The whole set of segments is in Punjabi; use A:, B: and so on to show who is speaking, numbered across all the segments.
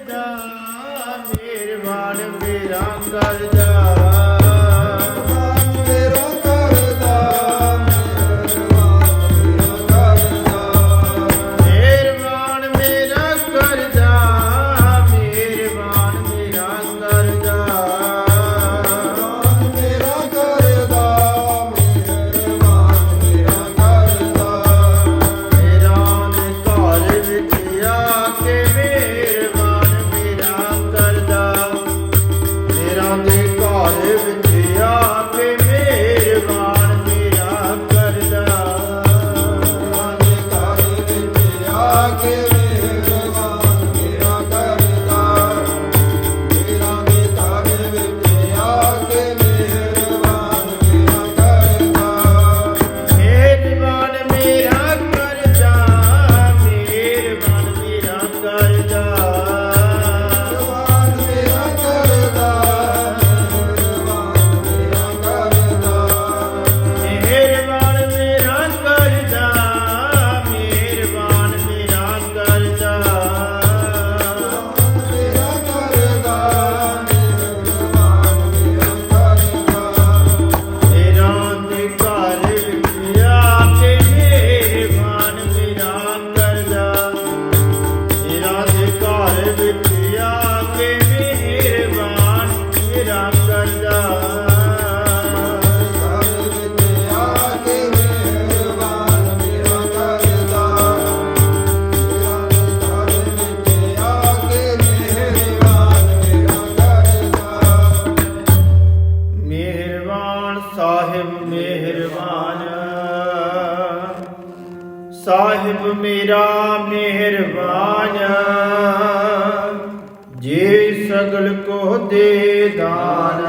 A: ਕਰਦਾ ਮਿਹਰਬਾਨ ਮੇਰਾ ਕਰਦਾ
B: ਮੇਰਾ
A: ਸਾਹਿਬ ਮੇਰਾ ਮਿਹਰਬਾਨ। ਜੇ ਸਗਲ ਕੋ ਦੇ ਦਾਨ,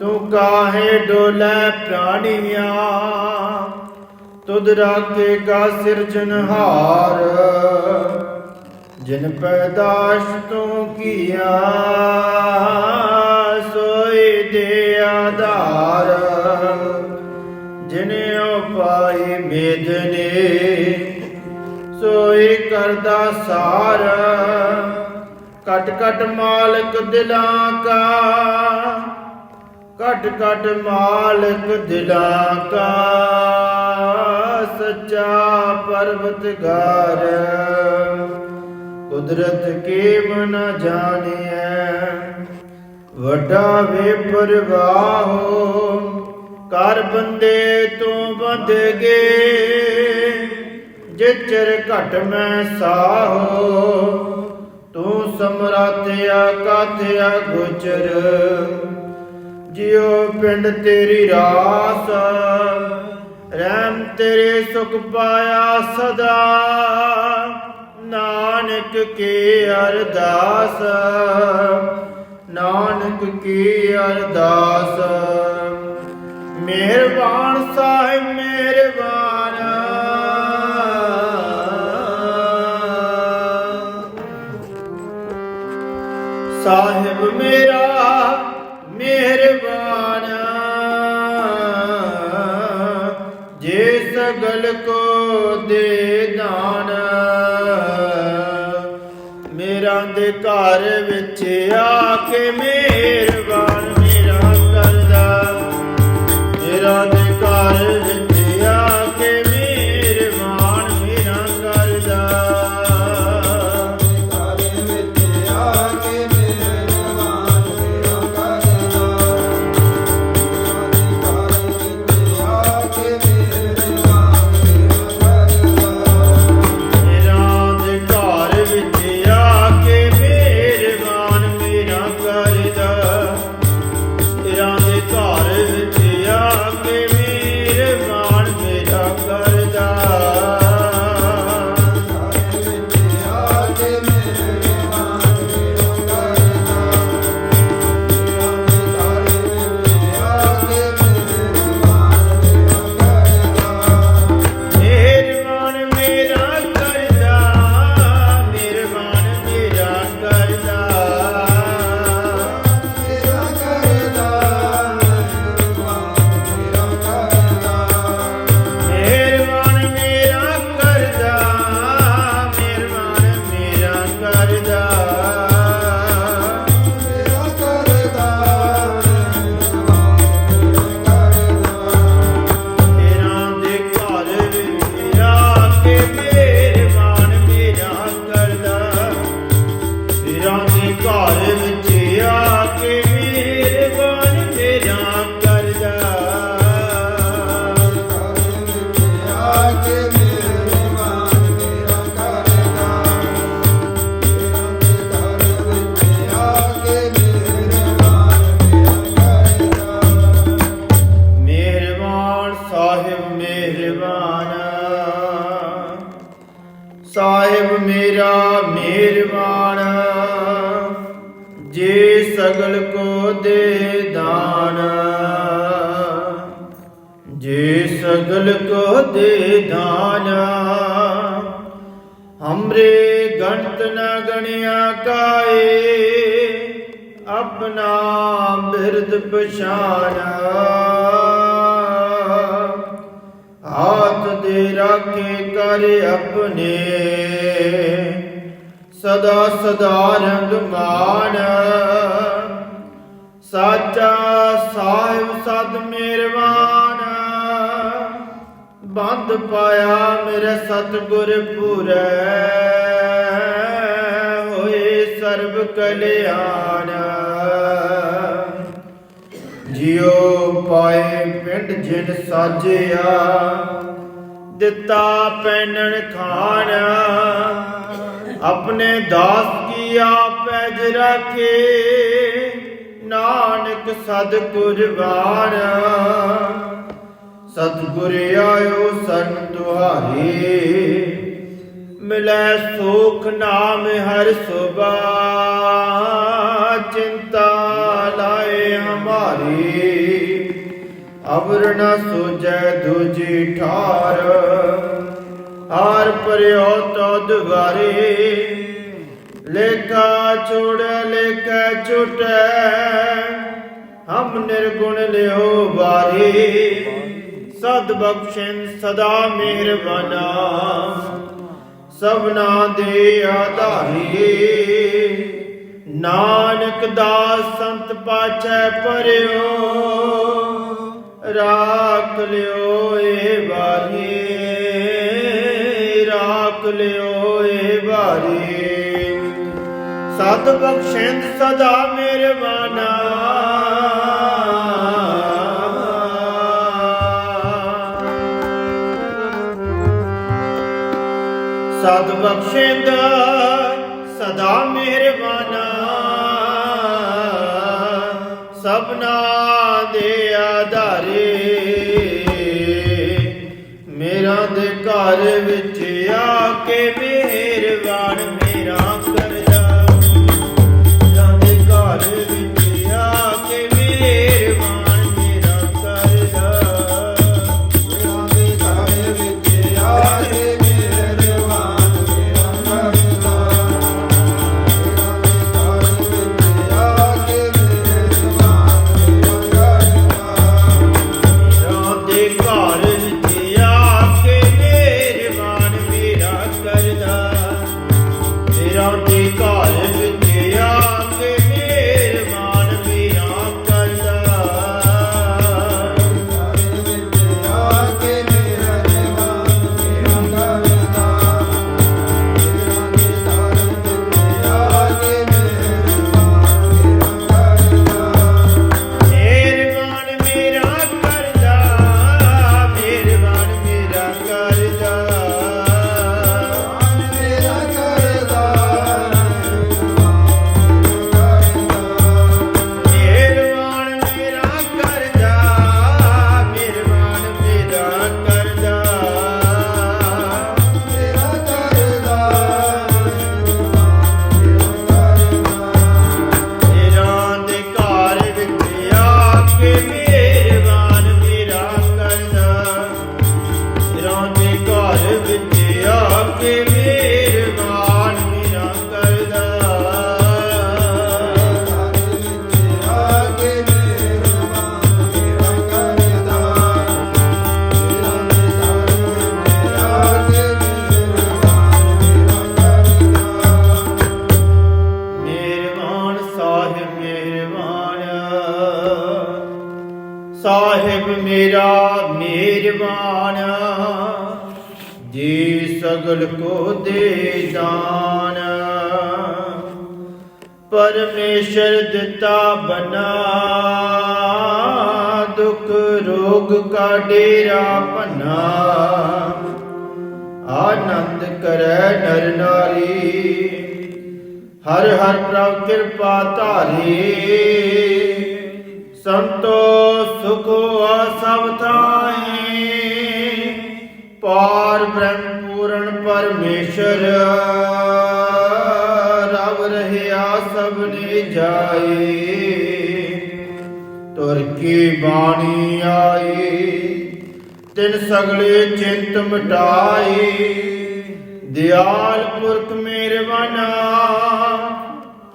A: ਤੂੰ ਕਾਹੇ ਡੋਲੇ ਪ੍ਰਾਣੀਆਂ, ਤੁਧ ਰਾਖੇਗਾ ਸਿਰਜਨਹਾਰ ਜਿਨ ਪੈਦਾਸ਼ ਤੂੰ ਕੀਆ ਸੋਈ ਦੇ ਆਧਾਰ। ਜਿਨ ਉਪਾਈ ਮੇਦਨੇ ਸੋਈ ਕਰਦਾ ਸਾਰ। ਕਟ ਕਟ ਮਾਲਕ ਦਿਲਾਂ ਕਾ, ਕਟ ਕਟ ਮਾਲਕ ਦਿਲਾਂ ਕਾ। ਸੱਚਾ ਪਰਵਤਗਾਰ, ਕੁਦਰਤ ਕੇ ਮਨ ਜਾਣਿਐ। ਵੱਡਾ ਵੇ ਪਰਵਾਹੋ ਕਰ ਬੰਦੇ ਤੂੰ ਬੰਦ ਗਏ ਜਿਚਰ ਘਟ ਮੈਂ ਸਾਹੋ ਤੂੰ ਸਮਰਾਤਿਆ ਕਾਥਿਆ ਗੁਚਰ ਜਿਉ ਪਿੰਡ ਤੇਰੀ ਰਾਸ, ਰਹਿਮ ਤੇਰੇ ਸੁਖ ਪਾਇਆ ਸਦਾ। ਨਾਨਕ ਕੀ ਅਰਦਾਸ, ਨਾਨਕ ਕੀ ਅਰਦਾਸ। ਮਿਹਰਬਾਨ ਸਾਹਿਬ ਮਿਹਰਬਾਨ। ਸਾਹਿਬ ਮੇਰਾ ਮਿਹਰਬਾਨ। ਜੇ ਸਗਲ ਕੋ ਦੇ ਦਾਨ, ਮੇਰਾ ਦੇ ਘਰ ਵਿੱਚ ਆ ਕੇ ਜੇ ਸਗਲ ਕੋ ਦੇ ਦਾਨ, ਜੇ ਸਗਲ ਕੋ ਦੇ ਦਾਨ, ਹਮਰੇ ਗਣਤ ਨ ਗਣਿਆ ਕਾਏ, ਆਪਣਾ ਬਿਰਦ ਪਛਾਨਾ। ਹਾਥ ਦੇ ਰਾਖੇ ਕਰ ਆਪਣੇ ਸਦਾ ਸਦਾ ਰੰਗ ਮਾਨ ਸਾਚਾ ਸਾਹਿਬ ਸਦ ਮਿਹਰਬਾਨ। ਬੰਦ ਪਾਇਆ ਮੇਰੇ ਸਤਿਗੁਰ ਪੂਰੈ। ਹੋਏ ਸਰਬ ਕਲਿਆਣ। ਜਿਉ ਪਾਏ ਪਿੰਡ ਜਿਨ ਸਾਜਿਆ, ਦਿੱਤਾ ਪੈਣਨ ਖਾਣ। ਆਪਣੇ ਦਾਸ ਕੀ ਆਪੈ ਰਾਖੇ? ਨਾਨਕ ਸਦ ਕੁਰਬਾਨ ਸਤਿਗੁਰ ਆਇਓ ਸਰਨ ਤੁਹਾਰੇ। ਮਿਲੈ ਸੁਖ ਨਾਮ ਹਰ ਸੁਬਾ ਚਿੰਤਾ ਲਾਏ ਹਮਾਰੀ। ਅਬਰ ਨ ਸੁਜੈ ਦੁਜੀ ਠਾਰ। ਹਾਰ ਪਰਿਓ ਤੋ ਦੁਆਰੇ ਲੇਖਾ ਛੋੜ ਲੇਖਾ ਛੁਟੈ ਹਮ ਨਿਰਗੁਣ ਲਿਓ ਬਾਰੀ ਸਦ ਬਖਸ਼ਿੰ ਸਦਾ ਮਿਹਰਬਾਨਾ। ਸਭਨਾ ਦੇ ਆਧਾਰੀ। ਨਾਨਕ ਦਾਸ ਸੰਤ ਪਾਛੈ ਪਰਿਓ ਰਾਖ ਲਿਓ ਏ ਵਾਰੀ। ਰਾਖ ਲਿਓ ਏ ਬਾਰੀ ਸਤ ਬਖਸ਼ਿੰਦ ਸਦਾ ਮਿਹਰਬਾਨਾ। ਸਤ ਬਖਸ਼ਿੰਦ ਘਰ ਵਿੱਚ ਆ ਕੇ ਮਿਹਰਬਾਨ ਸਾਹਿਬ ਮਿਹਰਬਾਨ। ਸਾਹਿਬ ਮੇਰਾ ਮਿਹਰਬਾਨ। ਜੀ ਸਗਲ ਕੋ ਦੇ ਦਾਨ ਪਰਮੇਸ਼ਰ ਦਿੱਤਾ ਬਨਾ, ਦੁਖ ਰੋਗ ਕਾ ਡੇਰਾ ਭਨਾ। ਆਨੰਦ ਕਰੈ ਨਰ ਨਾਰੀ, ਹਰ ਹਰ ਪ੍ਰਭ ਕਿਰਪਾ ਧਾਰੀ। ਸੰਤੋ ਸੁਖੋ ਆ ਸਭ ਥਾਈ, ਪਾਰ ਬ੍ਰਹਮ ਪੂਰਨ ਪਰਮੇਸ਼ਰ ਰਵ ਰਹਿਆ ਸਭ ਨੇ ਜਾਏ। ਤੁਰ ਕੀ ਬਾਣੀ ਆਈ ਤਿਨ ਸਗਲੇ ਚਿੰਤ ਮਟਾਏ। ਦਿਆਲ ਪੁਰਖ ਮਿਹਰਬਾਨਾ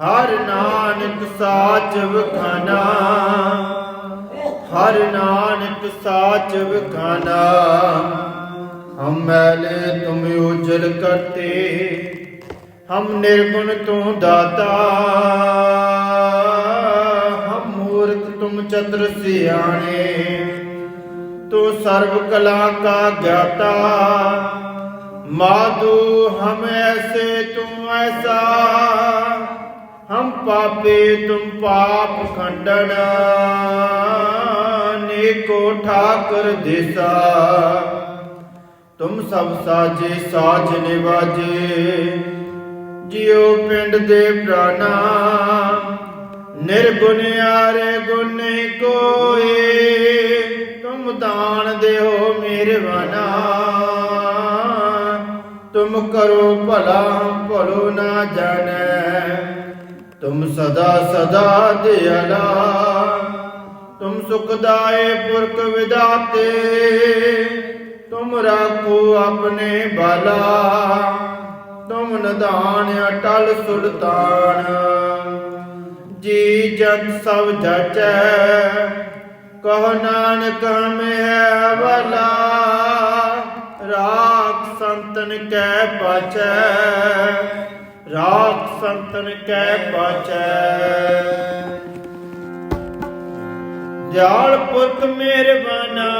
A: ਹਰ ਨਾਨਕ ਸਾਚ ਵਖਾਨਾ ਹਰ ਨਾਨਕ ਸਾਚ ਵਖਾਨਾ ਹਮ ਮੈਲੇ ਤੁਮ ਉਜਲ ਕਰਤੇ, ਹਮ ਨਿਰਗੁਣ ਤੂੰ ਦਾਤਾ। ਹਮ ਮੂਰਖ ਤੁਮ ਚਤੁਰ ਸਿਆਣੇ, ਤੂੰ ਸਰਬ ਕਲਾ ਕਾ ਗਿਆਤਾ। ਮਾਧੂ ਹਮ ਐਸੇ ਤੂੰ ਐਸਾ, ਹਮ ਪਾਪੇ ਤੁਮ ਪਾਪ ਖੰਡਨ ਨੇਕੋ ਠਾਕਰ ਦਿਸਾ। ਤੁਮ ਸਭ ਸਾਜੇ, ਸਾਜ ਨਿਵਾਜੇ। ਜਿਉ ਪਿੰਡ ਦੇ ਪ੍ਰਾਨਾ ਨਿਰਗੁਣ ਆਰੇ ਗੁਣ ਨਹੀਂ ਕੋਏ। ਤੁਮ ਦਾਨ ਦਿਓ ਮਿਹਰਬਾਨਾ। ਤੁਮ ਕਰੋ ਭਲਾ, ਭਲੋ ਨਾ ਜਾਣੈ। ਤੁਮ ਸਦਾ ਸਦਾ ਦਿਆਲਾ। ਤੁਮ ਸੁਖਦਾਏ ਪੁਰਖ ਵਿਦਾਤੇ ਤੁਮ ਰਾਖੋ ਆਪਣੇ ਬਾਲਾ, ਤੁਮ ਨਦਾਨ ਅਟਲ ਸੁਲਤਾਨ। ਜੀ ਜਨ ਸਭ ਜਾਚੈ, ਕਹ ਨਾਨਕ ਮੈਂ ਵਾਲਾ ਰਾਖ ਸੰਤਨ ਕੈ ਪਾਚੈ, ਰਾਖ ਸੰਤਨ ਕੈ ਪਾਚੈ। ਦਿਆਲ ਪੁਰਖ ਮਿਹਰਬਾਨਾ